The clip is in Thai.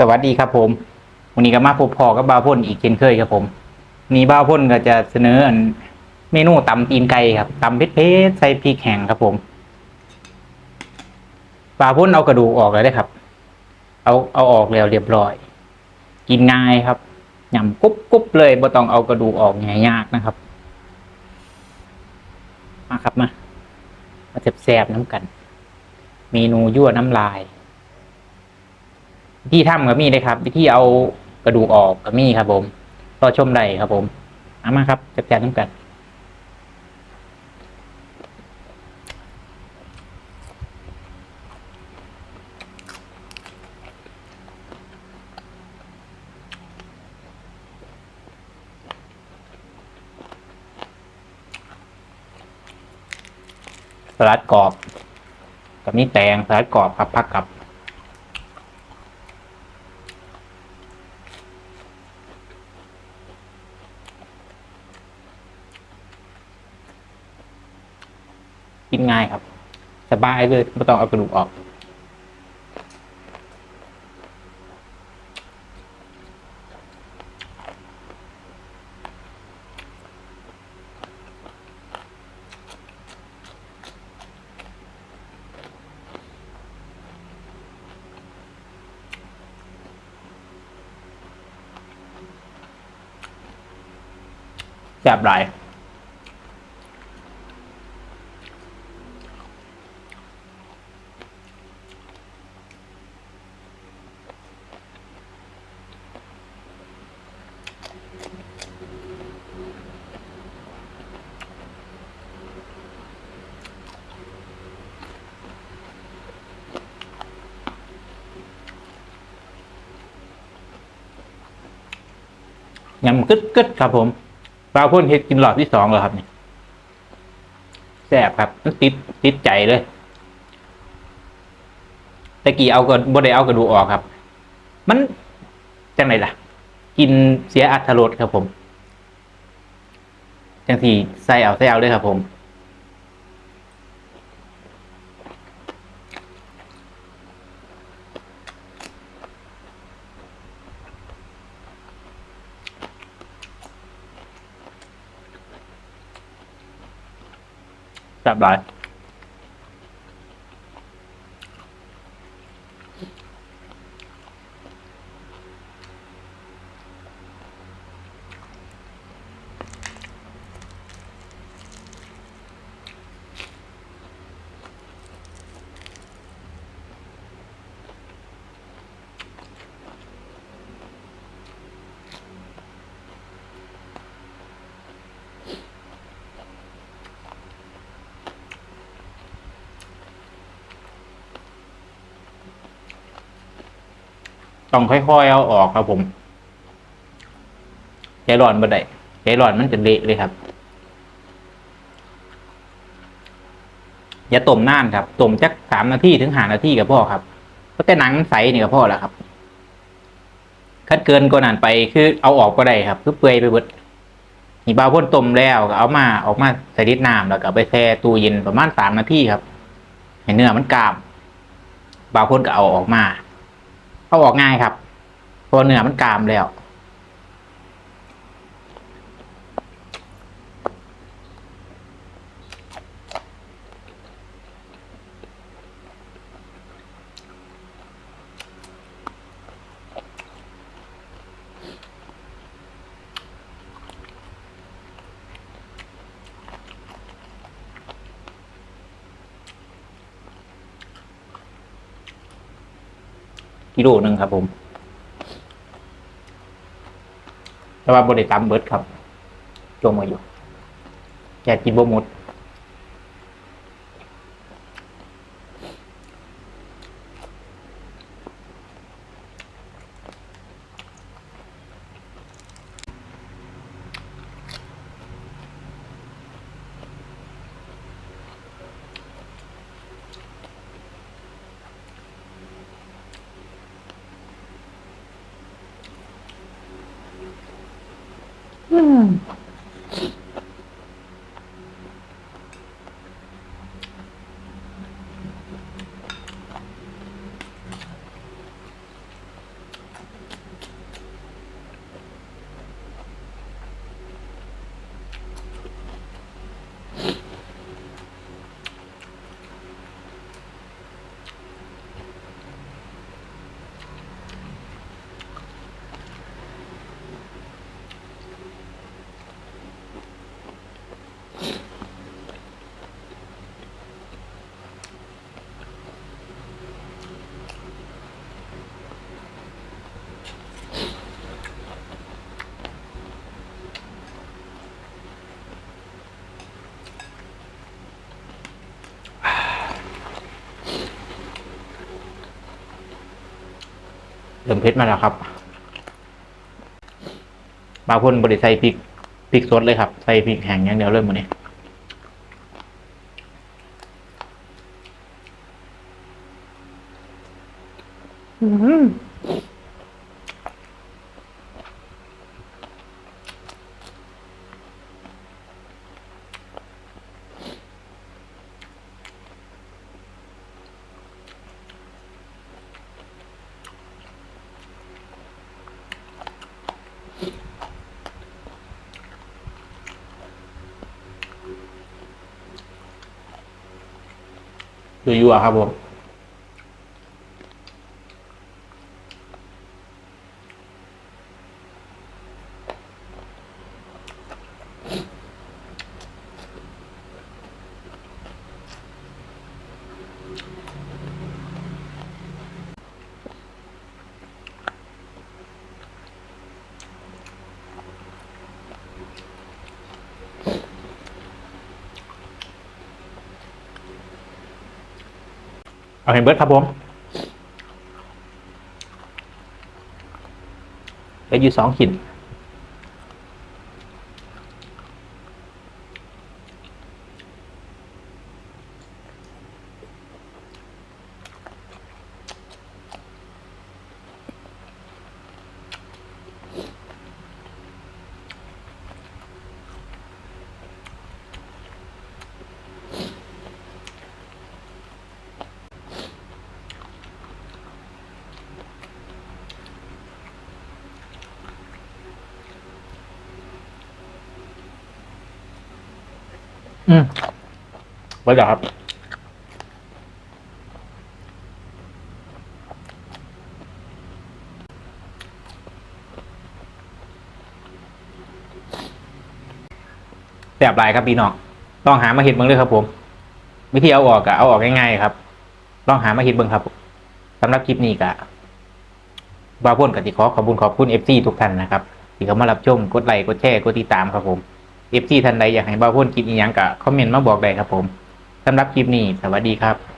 สวัสดีครับผมวันนี้ก็มาพบพอกับบ่าวพ่นอีกเช่นเคยครับผมนนี้บ่าวพ่นก็จะเสนอเมนูตำตีนไก่ครับตำเผ็ดๆใส่พริกแห้งครับผมบ่าวพ่นเอากระดูกออกแล้วได้ครับ เอาเอาออกแล้วเรียบร้อย กินง่ายครับยำกรุบกรุบเลยบ่ต้องเอากระดูกออกง่ายยากนะครับ มาครับมามาแซ่บๆน้ำกัน เมนูยั่วน้ำลาย วิธีทำก็มีเลยครับวิธีเอากระดูกออกก็มีครับ ผมรอชมได้ครับ ผมเอามาครับจัดการน้ำกันสลัดกรอบกับนี่แตงสลัดกรอบครับพักกับ กินง่ายครับ สบายเลยไม่ต้องเอากระดูกออก แซ่บหลาย ยำกึดกึดครับผมปลาพ่นเฮ็ดกินหลอดที่สองแล้วครับนี่แซ่บครับมันติดติดใจเลยตะกี้เอากะบ่ได้เอากระดูออกครับ มันจังไหนล่ะ กินเสียอัตรสครับผมจังที่ใส่เอาใส่เอาเลยครับผม แต้องค่อยๆเอาออกครับผมใจร้อนบ่ได้ใจร้อนมันจะเละเลยครับ อย่าต้มนานครับต้มจักสามนาทีถึงห้านาทีกับพ่อครับเพราะแต่หนังมันใสนี่กับพ่อแล้วครับคัดเกินกว่านั้นไปคือเอาออกก็ได้ครับคือเปื่อยไปเบิดนี่บาวพ่นต้มแล้วก็เอามาออกมาใส่ดิดน้ำแล้วก็ไปแช่ตู้เย็นประมาณสามนาทีครับ ให้เนื้อมันกรามบาวพ่นก็เอาออกมา เอาออกง่ายครับเพราะเนื้อมันกรามแล้ว กิโลหนึ่งครับ ผม แต่ว่าบริตามเบิร์ดครับจมมาอยู่แกกินบ่หมด ก เริ่มเผ็ดมาแล้วครับบางคนบริใส่พริกพริกสดเลยครับ ใส่พริกแห้งอย่างเดียวเริ่มมันนี้อืม ยั่วๆครับผม เอาเห็นเบิร์ดครับผมเหลืออยู่สองขีด อืมเบิร์ดเหรอครับ แบบไรครับพี่น้องต้องหามาเห็ดเบิ้งเลยครับผม วิธีเอาออกอะเอาออกง่ายๆครับลองหามาเห็ดเบิ้งครับสำหรับคลิปนี้กะบาพ่นกติขอขอบคุณขอบคุณเอฟซีทุกท่านนะครับที่เข้ามารับชมกดไลค์กดแชร์กดติดตามครับผม เอฟซีท่านใดอยากให้บาพ่นกินอีหยังกะคอมเมนต์มาบอกได้ครับผมสำหรับคลิปนี้สวัสดีครับ